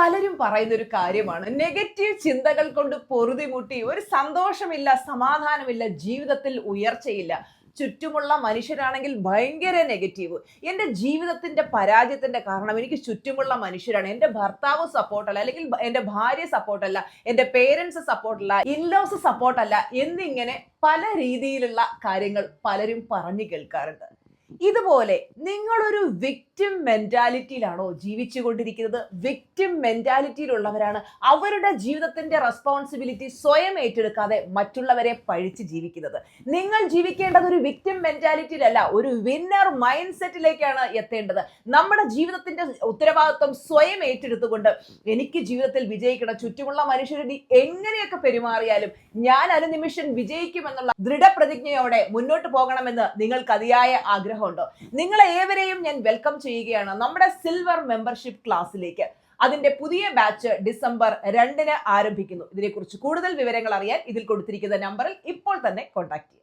പലരും പറയുന്ന ഒരു കാര്യമാണ്. നെഗറ്റീവ് ചിന്തകൾ കൊണ്ട് പൊറുതിമുട്ടി ഒരു സന്തോഷമില്ല സമാധാനമില്ല ജീവിതത്തിൽ ഉയർച്ചയില്ല. ചുറ്റുമുള്ള മനുഷ്യരാണെങ്കിൽ ഭയങ്കര നെഗറ്റീവ്. എന്റെ ജീവിതത്തിന്റെ പരാജയത്തിന്റെ കാരണം എനിക്ക് ചുറ്റുമുള്ള മനുഷ്യരാണ്. എന്റെ ഭർത്താവ് സപ്പോർട്ടല്ല അല്ലെങ്കിൽ എന്റെ ഭാര്യ സപ്പോർട്ടല്ല എന്റെ പേരൻസ് സപ്പോർട്ടല്ല ഇൻലോസ് സപ്പോർട്ടല്ല എന്നിങ്ങനെ പല രീതിയിലുള്ള കാര്യങ്ങൾ പലരും പറഞ്ഞു കേൾക്കാറുണ്ട്. ഇതുപോലെ നിങ്ങളൊരു വിക്ടിം മെന്റാലിറ്റിയിലാണോ ജീവിച്ചുകൊണ്ടിരിക്കുന്നത്? വിക്ടിം മെന്റാലിറ്റിയിലുള്ളവരാണ് അവരുടെ ജീവിതത്തിന്റെ റെസ്പോൺസിബിലിറ്റി സ്വയം ഏറ്റെടുക്കാതെ മറ്റുള്ളവരെ പഴിച്ച് ജീവിക്കുന്നത്. നിങ്ങൾ ജീവിക്കേണ്ടത് ഒരു വിക്ടിം മെന്റാലിറ്റിയിലല്ല ഒരു വിന്നർ മൈൻഡ് സെറ്റിലേക്കാണ് എത്തേണ്ടത്. നമ്മുടെ ജീവിതത്തിന്റെ ഉത്തരവാദിത്വം സ്വയം ഏറ്റെടുത്തുകൊണ്ട് എനിക്ക് ജീവിതത്തിൽ വിജയിക്കണം ചുറ്റുമുള്ള മനുഷ്യരുടെ എങ്ങനെയൊക്കെ പെരുമാറിയാലും ഞാൻ അനുനിമിഷം വിജയിക്കുമെന്നുള്ള ദൃഢപ്രതിജ്ഞയോടെ മുന്നോട്ട് പോകണമെന്ന് നിങ്ങൾക്ക് അതിയായ ആഗ്രഹമുണ്ടോ. നിങ്ങളെ ഏവരെയും ഞാൻ വെൽക്കം ചെയ്യുകയാണ് നമ്മുടെ സിൽവർ മെമ്പർഷിപ്പ് ക്ലാസ്സിലേക്ക് അതിന്റെ പുതിയ ബാച്ച് ഡിസംബർ രണ്ടിന് ആരംഭിക്കുന്നു. ഇതിനെക്കുറിച്ച് കൂടുതൽ വിവരങ്ങൾ അറിയാൻ ഇതിൽ കൊടുത്തിരിക്കുന്ന നമ്പറിൽ ഇപ്പോൾ തന്നെ കോൺടാക്ട്